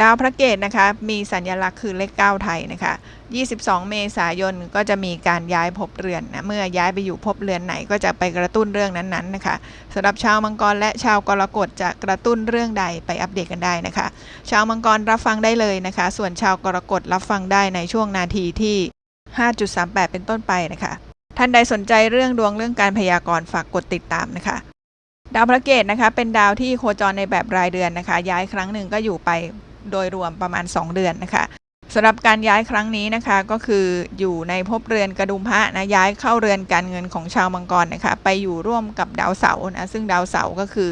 ดาวพระเกตนะคะมีสัญลักษณ์คือเลข 9 ไทยนะคะ 22 เมษายนก็จะมีการย้ายภพเรือนนะเมื่อย้ายไปอยู่ภพเรือนไหนก็จะไปกระตุ้นเรื่องนั้นๆนะคะสำหรับชาวมังกรและชาวกรกฎจะกระตุ้นเรื่องใดไปอัปเดตกันได้นะคะ ชาวมังกรรับฟังได้เลยนะคะ ส่วนชาวกรกฎรับฟังได้ในช่วงนาทีที่ 5.38 เป็นต้นไปนะคะ ท่านใดสนใจเรื่องดวงเรื่องการพยากรณ์ฝากกดติดตามนะคะ ดาวพระเกตนะคะเป็นดาวที่โคจรในแบบรายเดือนนะคะ ย้ายครั้งหนึ่งก็อยู่ไป โดยรวมประมาณ 2 เดือนนะคะสำหรับการย้ายครั้งนี้นะคะก็คืออยู่ในภพเรือนกระดุมพระนะย้ายเข้าเรือนการเงินของชาวมังกรนะคะไปอยู่ร่วมกับดาวเสาร์นะซึ่งดาวเสาร์ก็คือ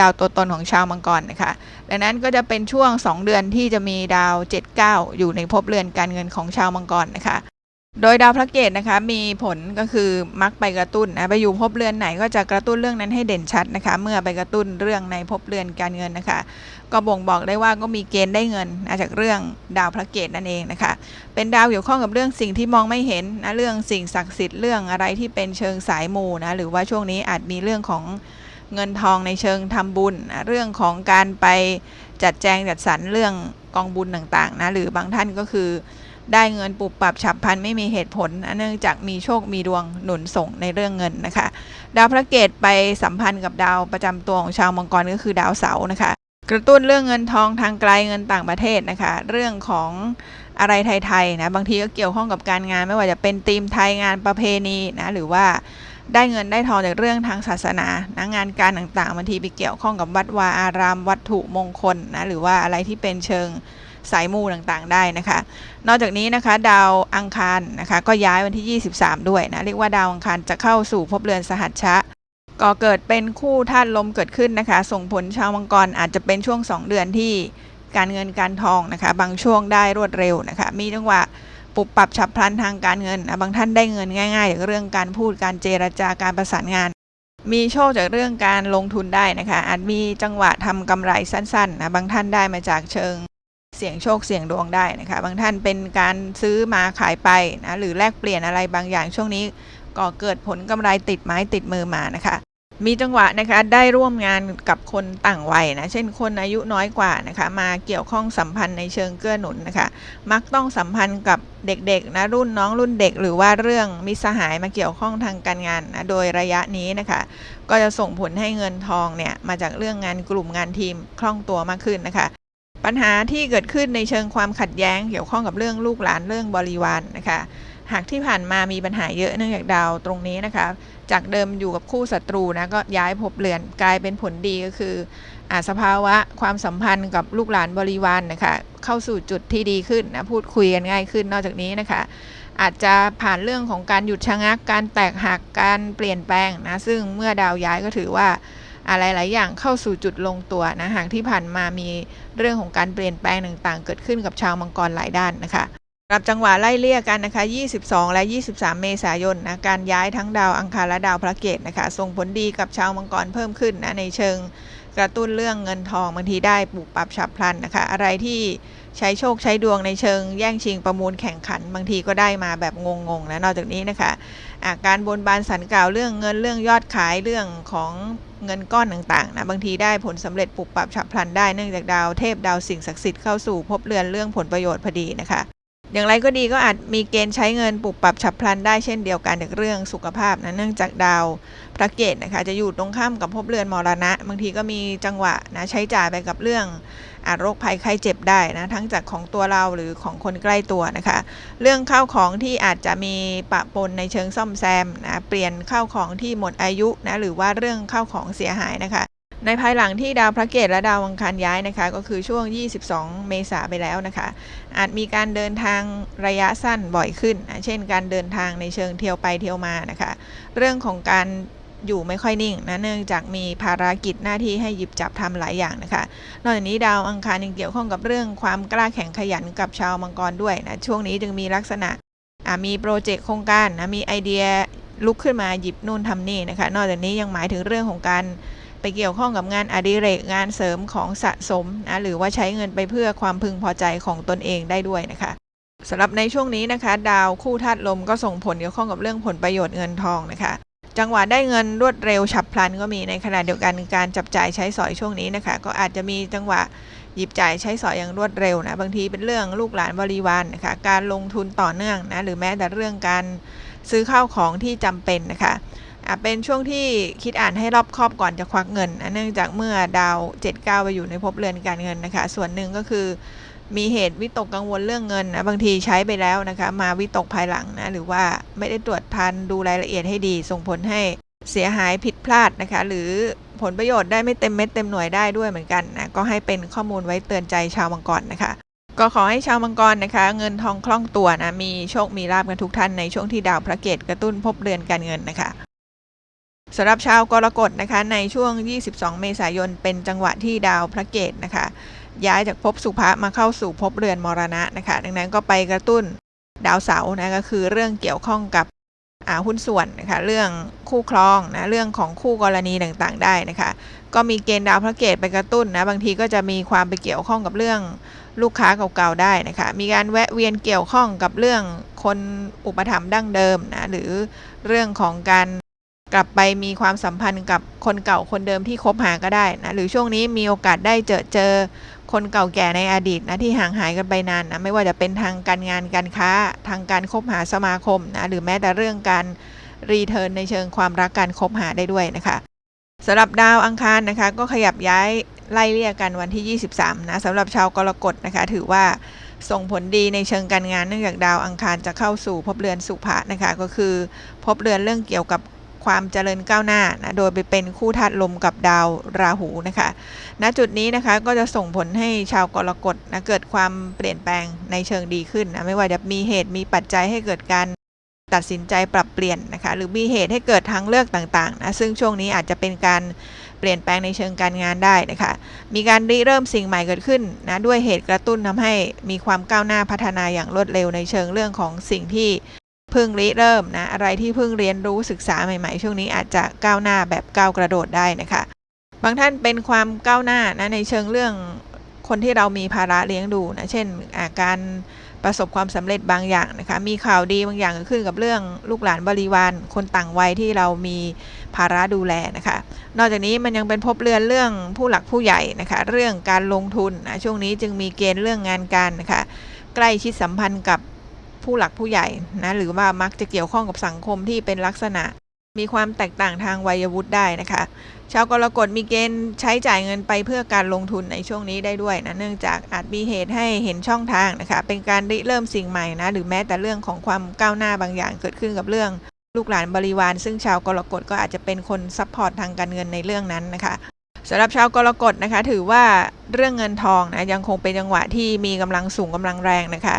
ดาวตัวตนของชาวมังกรนะคะดังนั้นก็จะเป็นช่วง 2 เดือนที่จะมีดาว 79 อยู่ในภพเรือนการเงินของชาวมังกรนะคะ โดยดาวพระเกตนะคะมีผลก็คือมักไปกระตุ้นนะไปอยู่ภพเรือนไหนก็จะกระตุ้นเรื่องนั้นให้เด่นชัดนะคะ เมื่อไปกระตุ้นเรื่องในภพเรือนการเงินนะคะ ก็บ่งบอกได้ว่าก็มีเกณฑ์ได้เงินนะจากเรื่องดาวพระเกตนั่นเองนะคะ เป็นดาวเกี่ยวข้องกับเรื่องสิ่งที่มองไม่เห็นนะเรื่องสิ่งศักดิ์สิทธิ์เรื่องอะไรที่เป็นเชิงสายมูนะหรือว่าช่วงนี้อาจมีเรื่องของเงินทองในเชิงทำบุญนะเรื่องของการไปจัดแจงจัดสรรเรื่องกองบุญต่างๆนะหรือบางท่านก็คือ ได้เงินปุบปรับฉับพลันไม่มีเหตุผลนเนื่องจากมีโชคมีดวงหนุนส่งในเรื่องเงินนะคะ ดาวพระเกตไปสัมพันธ์กับดาวประจำตัวของชาวมังกรก็คือดาวเสาร์นะคะ กระตุ้นเรื่องเงินทองทางไกลเงินต่างประเทศนะคะ เรื่องของอะไรไทยๆนะบางทีก็เกี่ยวข้องกับการงานไม่ว่าจะเป็นธีมไทยงานประเพณีนะหรือว่าได้เงินได้ทองจากเรื่องทางศาสนานะงานการต่างๆบางทีไปเกี่ยวข้องกับวัดวาอาราม วัตถุมงคลนะหรือว่าอะไรที่เป็นเชิง สายมูต่างๆได้นะคะ นอกจากนี้นะคะดาวอังคารนะคะก็ย้ายวันที่ 23 ด้วยนะเรียกว่าดาวอังคารจะเข้าสู่ภพเรือนสหัชชะก็เกิดเป็นคู่ธาตุลมเกิดขึ้นนะคะ ส่งผลชาวมังกรอาจจะเป็นช่วง 2 เดือนที่การเงินการทองนะคะ บางช่วงได้รวดเร็วนะคะ มีจังหวะปรับปรับฉับพลันทางการเงินนะบางท่านได้เงินง่ายๆจากเรื่องการพูดการเจรจาการประสานงาน มีโชคจากเรื่องการลงทุนได้นะคะ อาจมีจังหวะทำกำไรสั้นๆนะบางท่านได้มาจากเชิง เสี่ยงโชคเสี่ยงดวงได้นะคะ บางท่านเป็นการซื้อมาขายไปนะหรือแลกเปลี่ยนอะไรบางอย่างช่วงนี้ก็เกิดผลกำไรติดไม้ติดมือมานะคะ มีจังหวะนะคะได้ร่วมงานกับคนต่างวัยนะ เช่นคนอายุน้อยกว่านะคะ มาเกี่ยวข้องสัมพันธ์ในเชิงเกื้อหนุนนะคะ มักต้องสัมพันธ์กับเด็กๆนะรุ่นน้องรุ่นเด็ก หรือว่าเรื่องมิสหายมาเกี่ยวข้องทางการงานนะโดยระยะนี้นะคะ ก็จะส่งผลให้เงินทองเนี่ยมาจากเรื่องงานกลุ่มงานทีมคล่องตัวมากขึ้นนะคะ ปัญหาที่เกิดขึ้นในเชิงความขัดแย้งเกี่ยวข้องกับเรื่องลูกหลานเรื่องบริวารนนะคะ หากที่ผ่านมามีปัญหาเยอะเนื่องจากดาวตรงนี้นะคะ จากเดิมอยู่กับคู่ศัตรูนะก็ย้ายภพเรือนกลายเป็นผลดีก็คืออาสภาวะความสัมพันธ์กับลูกหลานบริวารนนะคะเข้าสู่จุดที่ดีขึ้นนะพูดคุยกันง่ายขึ้นนอกจากนี้นะคะ อาจจะผ่านเรื่องของการหยุดชะงักการแตกหักการเปลี่ยนแปลงนะซึ่งเมื่อดาวย้ายก็ถือว่า อะไรหลายอย่างเข้าสู่จุดลงตัวนะหากที่ผ่านมามีเรื่องของการเปลี่ยนแปลงต่างๆ เกิดขึ้นกับชาวมังกรหลายด้านนะคะสำหรับจังหวะไล่เลี่ยกันนะคะ 22 และ 23 เมษายนนะ การย้ายทั้งดาวอังคารและดาวพระเกตนะคะ ส่งผลดีกับชาวมังกรเพิ่มขึ้นนะ ในเชิงกระตุ้นเรื่องเงินทองบางทีได้ปลูกปรับฉับพลันนะคะ อะไรที่ใช้โชคใช้ดวงในเชิงแย่งชิงประมูลแข่งขัน บางทีก็ได้มาแบบงงๆนะ นอกจากนี้นะคะ การบนบานสันกล่าวเรื่องเงินเรื่องยอดขายเรื่องของเงินก้อนต่างๆนะบางทีได้ผลสำเร็จปุบปรับฉับพลันได้เนื่องจากดาวเทพดาวสิ่งศักดิ์สิทธิ์เข้าสู่ภพเรือนเรื่องผลประโยชน์พอดีนะคะ อย่างไรก็ดีก็อาจมีเกณฑ์ใช้เงินปรับปรับฉับพลันได้เช่นเดียวกันในเรื่องสุขภาพนะเนื่องจากดาวพระเกตนะคะจะอยู่ตรงข้ามกับภพเรือนมรณะ บางทีก็มีจังหวะนะใช้จ่ายไปกับเรื่องอาจโรคภัยไข้เจ็บได้นะทั้งจากของตัวเราหรือของคนใกล้ตัวนะคะ เรื่องข้าวของที่อาจจะมีปะปนในเชิงซ่อมแซมนะเปลี่ยนข้าวของที่หมดอายุนะหรือว่าเรื่องข้าวของเสียหายนะคะ ในภายหลังที่ดาวพระเกตและดาวอังคารย้ายนะคะ ก็คือช่วง 22 เมษาไปแล้วนะคะ อาจมีการเดินทางระยะสั้นบ่อยขึ้นนะเช่น การเดินทางในเชิงเที่ยวไปเที่ยวมานะคะ เรื่องของการอยู่ไม่ค่อยนิ่งนะเนื่องจากมีภารกิจหน้าที่ให้หยิบจับทำหลายอย่างนะคะ นอกจากนี้ดาวอังคารยังเกี่ยวข้องกับเรื่องความกล้าแข็งขยันกับชาวมังกรด้วยนะช่วงนี้จึงมีลักษณะมีโปรเจกต์โครงการนะมีไอเดียลุกขึ้นมาหยิบนู่นทำนี่นะคะ นอกจากนี้ยังหมายถึงเรื่องของการ ไปเกี่ยวข้องกับงานอดิเรกงานเสริมของสะสมนะหรือว่าใช้เงินไปเพื่อความพึงพอใจของตนเองได้ด้วยนะคะสำหรับในช่วงนี้นะคะ ดาวคู่ธาตุลมก็ส่งผลเกี่ยวข้องกับเรื่องผลประโยชน์เงินทองนะคะ จังหวะได้เงินรวดเร็วฉับพลันก็มีในขณะเดียวกันการจับจ่ายใช้สอยช่วงนี้นะคะ ก็อาจจะมีจังหวะหยิบจ่ายใช้สอยอย่างรวดเร็วนะบางทีเป็นเรื่องลูกหลานบริวารนนะคะการลงทุนต่อเนื่องนะหรือแม้แต่เรื่องการซื้อข้าวของที่จำเป็นนะคะ เป็นช่วงที่คิดอ่านให้รอบครอบก่อนจะควักเงิน เนื่องจากเมื่อดาว 79 ไปอยู่ในภพเรือนการเงินนะคะ ส่วนหนึ่งก็คือมีเหตุวิตกกังวลเรื่องเงินนะบางทีใช้ไปแล้วนะคะ มาวิตกภายหลังนะหรือว่าไม่ได้ตรวจทันดูรายละเอียดให้ดี ส่งผลให้เสียหายผิดพลาดนะคะ หรือผลประโยชน์ได้ไม่เต็มเม็ดเต็มหน่วยได้ด้วยเหมือนกันนะก็ให้เป็นข้อมูลไว้เตือนใจชาวมังกรนะคะ ก็ขอให้ชาวมังกรนะคะ เงินทองคล่องตัวนะมีโชคมีลาบกันทุกท่านในช่วงที่ดาวพระเกตกระตุ้นพบเรือนการเงินนะคะ สำหรับชาวกรกฎนะคะในช่วง 22 เมษายน เป็นจังหวะที่ดาวพระเกตนะคะ ย้ายจากภพสุภะมาเข้าสู่ภพเรือนมรณะนะคะ ดังนั้นก็ไปกระตุ้นดาวเสาร์นะก็คือเรื่องเกี่ยวข้องกับอาหุ้นส่วนนะคะเรื่องคู่ครองนะเรื่องของคู่กรณีต่างๆ ได้นะคะ ก็มีเกณฑ์ดาวพระเกตไปกระตุ้นนะบางทีก็จะมีความไปเกี่ยวข้องกับเรื่องลูกค้าเก่าๆได้นะคะ มีการแวะเวียนเกี่ยวข้องกับเรื่องคนอุปถัมภ์ดั้งเดิมนะหรือเรื่องของการ กลับไปมีความสัมพันธ์กับคนเก่าคนเดิมที่คบหาก็ได้นะหรือช่วงนี้มีโอกาสได้เจอเจอคนเก่าแก่ในอดีตนะที่ห่างหายกันไปนานนะไม่ว่าจะเป็นทางการงานการค้าทางการคบหาสมาคมนะหรือแม้แต่เรื่องการรีเทิร์นในเชิงความรักการคบหาได้ด้วยนะคะสำหรับดาวอังคารนะคะ ก็ขยับย้ายไล่เลี่ยกันวันที่ 23 นะสำหรับชาวกรกฎนะคะ ถือว่าส่งผลดีในเชิงการงานเนื่องจากดาวอังคารจะเข้าสู่ภพเรือนสุภะนะคะ ก็คือภพเรือนเรื่องเกี่ยวกับ ความเจริญก้าวหน้านะโดยไปเป็นคู่ธาตุลมกับดาวราหูนะคะณจุดนี้นะคะก็จะส่งผลให้ชาวกรกฎนะเกิดความเปลี่ยนแปลงในเชิงดีขึ้นนะไม่ว่าจะมีเหตุมีปัจจัยให้เกิดการตัดสินใจปรับเปลี่ยนนะคะหรือมีเหตุให้เกิดทางเลือกต่างๆนะซึ่งช่วงนี้อาจจะเป็นการเปลี่ยนแปลงในเชิงการงานได้นะคะมีการริเริ่มสิ่งใหม่เกิดขึ้นนะด้วยเหตุกระตุ้นทำให้มีความก้าวหน้าพัฒนาอย่างรวดเร็วในเชิงเรื่องของสิ่งที่ เพิ่งริเริ่มนะอะไรที่เพิ่งเรียนรู้ศึกษาใหม่ ๆ ช่วงนี้อาจจะก้าวหน้าแบบก้าวกระโดดได้นะคะ บางท่านเป็นความก้าวหน้านะในเชิงเรื่องคนที่เรามีภาระเลี้ยงดูนะเช่นอาการประสบความสำเร็จบางอย่างนะคะมีข่าวดีบางอย่างเกิดขึ้นกับเรื่องลูกหลานบริวารคนต่างวัยที่เรามีภาระดูแลนะคะ นอกจากนี้มันยังเป็นพบเรือนเรื่องผู้หลักผู้ใหญ่นะคะเรื่องการลงทุนนะช่วงนี้จึงมีเกณฑ์เรื่องงานการนะคะใกล้ชิดสัมพันธ์กับ ผู้หลักผู้ใหญ่นะหรือว่ามักจะเกี่ยวข้องกับสังคมที่เป็นลักษณะ มีความแตกต่างทางวัยวุฒิได้นะคะ ชาวกรกฎมีเกณฑ์ใช้จ่ายเงินไปเพื่อการลงทุนในช่วงนี้ได้ด้วยนะเนื่องจากอาจมีเหตุให้เห็นช่องทางนะคะ เป็นการริเริ่มสิ่งใหม่นะหรือแม้แต่เรื่องของความก้าวหน้าบางอย่างเกิดขึ้นกับเรื่อง ลูกหลานบริวาร ซึ่งชาวกรกฎก็อาจจะเป็นคนซัพพอร์ตทางการเงินในเรื่องนั้นนะคะสำหรับชาวกรกฎนะคะ ถือว่าเรื่องเงินทองนะยังคงเป็นจังหวะที่มีกำลังสูงกำลังแรงนะคะ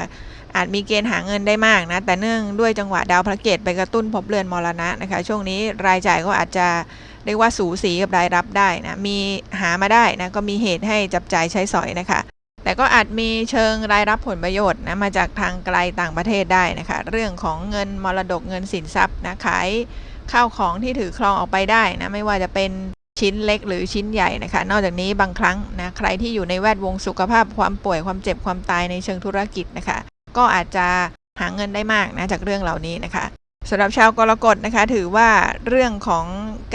อาจมีเกณฑ์หาเงินได้มากนะ แต่เนื่องด้วยจังหวะดาวพระเกตไปกระตุ้นพบเรือนมรณะนะคะ ช่วงนี้รายจ่ายก็อาจจะเรียกว่าสูสีกับรายรับได้นะ มีหามาได้นะก็มีเหตุให้จับจ่ายใช้สอยนะคะ แต่ก็อาจมีเชิงรายรับผลประโยชน์นะมาจากทางไกลต่างประเทศได้นะคะ เรื่องของเงินมรดกเงินสินทรัพย์นะขายข้าวของที่ถือครองออกไปได้นะไม่ว่าจะเป็นชิ้นเล็กหรือชิ้นใหญ่นะคะ นอกจากนี้บางครั้งนะใครที่อยู่ในแวดวงสุขภาพความป่วยความเจ็บความตายในเชิงธุรกิจนะคะ ก็อาจจะหาเงินได้มากนะจากเรื่องเหล่านี้นะคะสำหรับชาวกรกฎนะคะ ถือว่าเรื่องของ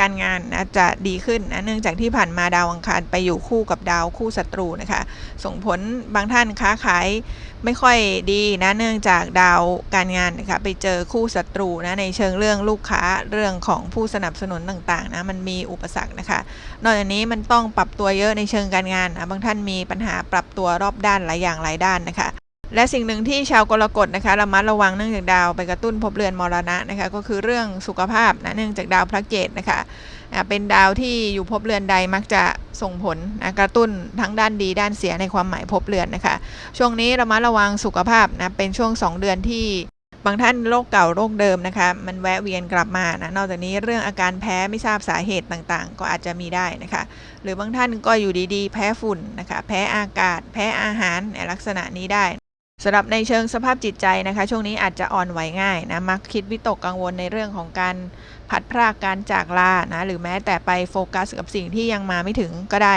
การงานนะจะดีขึ้นนะเนื่องจากที่ผ่านมาดาวอังคารไปอยู่คู่กับดาวคู่ศัตรูนะคะ ส่งผลบางท่านค้าขายไม่ค่อยดีนะเนื่องจากดาวการงานนะคะไปเจอคู่ศัตรูนะในเชิงเรื่องลูกค้าเรื่องของผู้สนับสนุนต่างๆนะมันมีอุปสรรคนะคะ นอกจากนี้มันต้องปรับตัวเยอะในเชิงการงานนะบางท่านมีปัญหาปรับตัวรอบด้านหลายอย่างหลายด้านนะคะ และสิ่งหนึ่งที่ชาวกรกฎนะคะระมัดระวังเนื่องจากดาวไปกระตุ้นพบเรือนมรณะนะคะก็คือเรื่องสุขภาพนะเนื่องจากดาวพระเกตนะคะเป็นดาวที่อยู่พบเรือนใดมักจะส่งผลนะกระตุ้นทั้งด้านดีด้านเสียในความหมายพบเรือนนะคะช่วงนี้ระมัดระวังสุขภาพนะเป็นช่วง 2 เดือนที่บางท่านโรคเก่าโรคเดิมนะคะ มันแวะเวียนกลับมานะนอกจากนี้เรื่องอาการแพ้ไม่ทราบสาเหตุต่างๆ ก็อาจจะมีได้นะคะ หรือบางท่านก็อยู่ดีๆ แพ้ฝุ่นนะคะ แพ้อากาศ แพ้อาหารในลักษณะนี้ได้ สำหรับในเชิงสภาพจิตใจนะคะ ช่วงนี้อาจจะอ่อนไหวง่ายนะมักคิดวิตกกังวลในเรื่องของการพัดพรากการจากลานะหรือแม้แต่ไปโฟกัสกับสิ่งที่ยังมาไม่ถึงก็ได้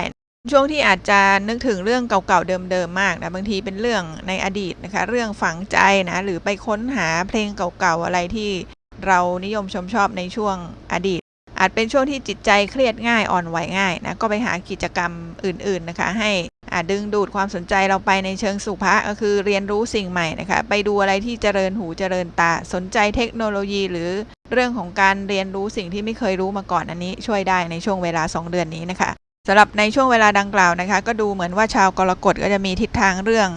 ช่วงที่อาจจะนึกถึงเรื่องเก่าๆเดิมๆมากนะบางทีเป็นเรื่องในอดีตนะคะ เรื่องฝังใจนะหรือไปค้นหาเพลงเก่าๆอะไรที่เรานิยมชมชอบในช่วงอดีต อาจเป็นช่วงที่จิตใจเครียดง่ายอ่อนไหวง่ายนะก็ไปหากิจกรรมอื่นๆนะคะให้อ่าดึงดูดความสนใจเราไปในเชิงสุภะก็คือเรียนรู้สิ่งใหม่นะคะไปดูอะไรที่เจริญหูเจริญตาสนใจเทคโนโลยี หรือเรื่องของการเรียนรู้สิ่งที่ไม่เคยรู้มาก่อนอันนี้ ช่วยได้ในช่วงเวลา 2 เดือนนี้นะคะสำหรับในช่วงเวลาดังกล่าวนะคะ ก็ดูเหมือนว่าชาวกรกฎก็จะมีทิศทางเรื่อง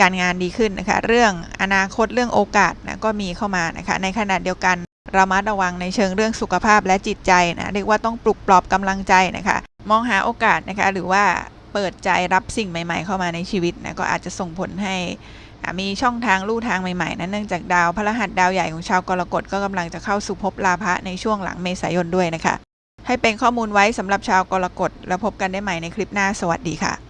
การงานดีขึ้นนะคะ เรื่องอนาคตเรื่องโอกาสนะก็มีเข้ามานะคะ ในขณะเดียวกัน ระมัดระวังในเชิงเรื่องสุขภาพและจิตใจนะเรียกว่าต้องปลุกปลอบกำลังใจนะคะ มองหาโอกาสนะคะ หรือว่าเปิดใจรับสิ่งใหม่ๆ เข้ามาในชีวิตนะก็อาจจะส่งผลให้มีช่องทางลู่ทางใหม่ๆนะเนื่องจากดาวพระรหัสดาวใหญ่ของชาวกรกฎก็กำลังจะเข้าสู่ภพลาภะในช่วงหลังเมษายนด้วยนะคะ ให้เป็นข้อมูลไว้สำหรับชาวกรกฎแล้วพบกันได้ใหม่ในคลิปหน้าสวัสดีค่ะ